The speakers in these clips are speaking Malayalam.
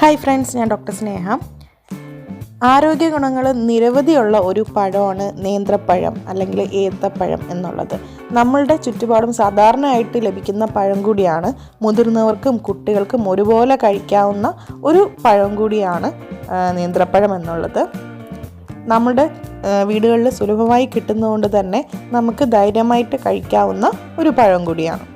ഹായ് ഫ്രണ്ട്സ് ഞാൻ ഡോക്ടർ സ്നേഹ. ആരോഗ്യ ഗുണങ്ങൾ നിരവധിയുള്ള ഒരു പഴമാണ് നേന്ത്രപ്പഴം അല്ലെങ്കിൽ ഏത്തപ്പഴം എന്നുള്ളത്. നമ്മളുടെ ചുറ്റുപാടും സാധാരണയായിട്ട് ലഭിക്കുന്ന പഴം കൂടിയാണ്. മുതിർന്നവർക്കും കുട്ടികൾക്കും ഒരുപോലെ കഴിക്കാവുന്ന ഒരു പഴം കൂടിയാണ് നേന്ത്രപ്പഴം എന്നുള്ളത്. നമ്മുടെ വീടുകളിൽ സുലഭമായി കിട്ടുന്നതുകൊണ്ട് തന്നെ നമുക്ക് ധൈര്യമായിട്ട് കഴിക്കാവുന്ന ഒരു പഴം കൂടിയാണ്.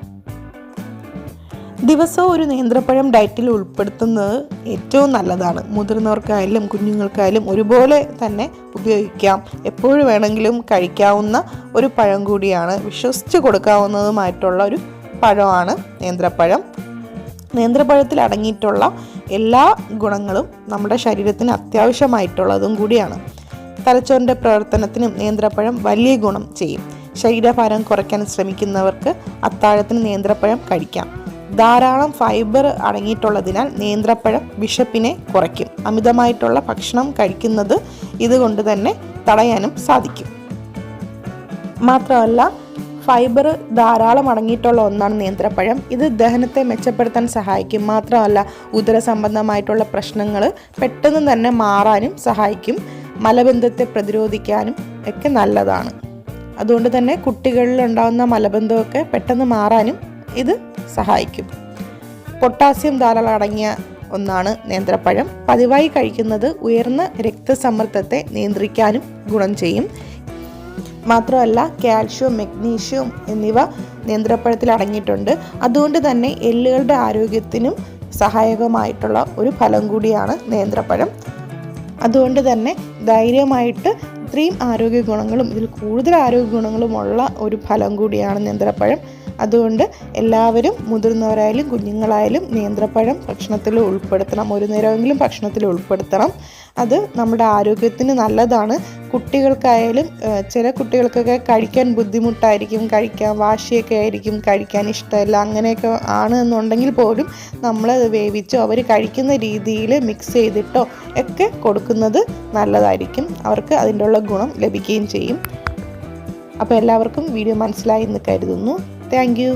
ദിവസവും ഒരു നേന്ത്രപ്പഴം ഡയറ്റിൽ ഉൾപ്പെടുത്തുന്നത് ഏറ്റവും നല്ലതാണ്. മുതിർന്നവർക്കായാലും കുഞ്ഞുങ്ങൾക്കായാലും ഒരുപോലെ തന്നെ ഉപയോഗിക്കാം. എപ്പോഴും വേണമെങ്കിലും കഴിക്കാവുന്ന ഒരു പഴം കൂടിയാണ്. വിശ്വസിച്ച് കൊടുക്കാവുന്നതുമായിട്ടുള്ള ഒരു പഴമാണ് നേന്ത്രപ്പഴം. നേന്ത്രപ്പഴത്തിൽ അടങ്ങിയിട്ടുള്ള എല്ലാ ഗുണങ്ങളും നമ്മുടെ ശരീരത്തിന് അത്യാവശ്യമായിട്ടുള്ളതും കൂടിയാണ്. തലച്ചോറിന്റെ പ്രവർത്തനത്തിനും നേന്ത്രപ്പഴം വലിയ ഗുണം ചെയ്യും. ശരീരഭാരം കുറയ്ക്കാൻ ശ്രമിക്കുന്നവർക്ക് അത്താഴത്തിന് നേന്ത്രപ്പഴം കഴിക്കാം. ധാരാളം ഫൈബർ അടങ്ങിയിട്ടുള്ളതിനാൽ നേന്ത്രപ്പഴം വിശപ്പിനെ കുറയ്ക്കും. അമിതമായിട്ടുള്ള ഭക്ഷണം കഴിക്കുന്നത് ഇതുകൊണ്ട് തന്നെ തടയാനും സാധിക്കും. മാത്രമല്ല ഫൈബർ ധാരാളം അടങ്ങിയിട്ടുള്ള ഒന്നാണ് നേന്ത്രപ്പഴം. ഇത് ദഹനത്തെ മെച്ചപ്പെടുത്താൻ സഹായിക്കും. മാത്രമല്ല ഉദര സംബന്ധമായിട്ടുള്ള പ്രശ്നങ്ങൾ പെട്ടെന്ന് തന്നെ മാറാനും സഹായിക്കും. മലബന്ധത്തെ പ്രതിരോധിക്കാനും ഒക്കെ നല്ലതാണ്. അതുകൊണ്ട് തന്നെ കുട്ടികളിൽ ഉണ്ടാകുന്ന മലബന്ധമൊക്കെ പെട്ടെന്ന് മാറാനും ഇത് സഹായിക്കും. പൊട്ടാസ്യം ധാരാളം അടങ്ങിയ ഒന്നാണ് നേന്ത്രപ്പഴം. പതിവായി കഴിക്കുന്നത് ഉയർന്ന രക്തസമ്മർദ്ദത്തെ നിയന്ത്രിക്കാനും ഗുണം ചെയ്യും. മാത്രമല്ല കാൽഷ്യം മഗ്നീഷ്യം എന്നിവ നേന്ത്രപ്പഴത്തിൽ അടങ്ങിയിട്ടുണ്ട്. അതുകൊണ്ട് തന്നെ എല്ലുകളുടെ ആരോഗ്യത്തിനും സഹായകമായിട്ടുള്ള ഒരു ഫലം കൂടിയാണ് നേന്ത്രപ്പഴം. അതുകൊണ്ട് തന്നെ ധൈര്യമായിട്ട് ഇത്രയും ആരോഗ്യ ഗുണങ്ങളും ഇതിൽ കൂടുതൽ ആരോഗ്യ ഗുണങ്ങളുമുള്ള ഒരു ഫലം കൂടിയാണ് നേന്ത്രപ്പഴം. അതുകൊണ്ട് എല്ലാവരും മുതിർന്നവരായാലും കുഞ്ഞുങ്ങളായാലും നേന്ത്രപ്പഴം ഭക്ഷണത്തിൽ ഉൾപ്പെടുത്തണം. ഒരു നേരമെങ്കിലും ഭക്ഷണത്തിൽ ഉൾപ്പെടുത്തണം. അത് നമ്മുടെ ആരോഗ്യത്തിന് നല്ലതാണ്. കുട്ടികൾക്കായാലും ചില കുട്ടികൾക്കൊക്കെ കഴിക്കാൻ ബുദ്ധിമുട്ടായിരിക്കും കഴിക്കാൻ വാശിയൊക്കെ ആയിരിക്കും കഴിക്കാൻ ഇഷ്ടമല്ല അങ്ങനെയൊക്കെ ആണ് എന്നുണ്ടെങ്കിൽ പോലും നമ്മളത് വേവിച്ചോ അവർ കഴിക്കുന്ന രീതിയിൽ മിക്സ് ചെയ്തിട്ടോ ഒക്കെ കൊടുക്കുന്നത് നല്ലതായിരിക്കും. അവർക്ക് അതിന്റെ ഉള്ള ഗുണം ലഭിക്കുകയും ചെയ്യും. അപ്പോൾ എല്ലാവർക്കും വീഡിയോ മനസ്സിലായി എന്ന് കരുതുന്നു. താങ്ക്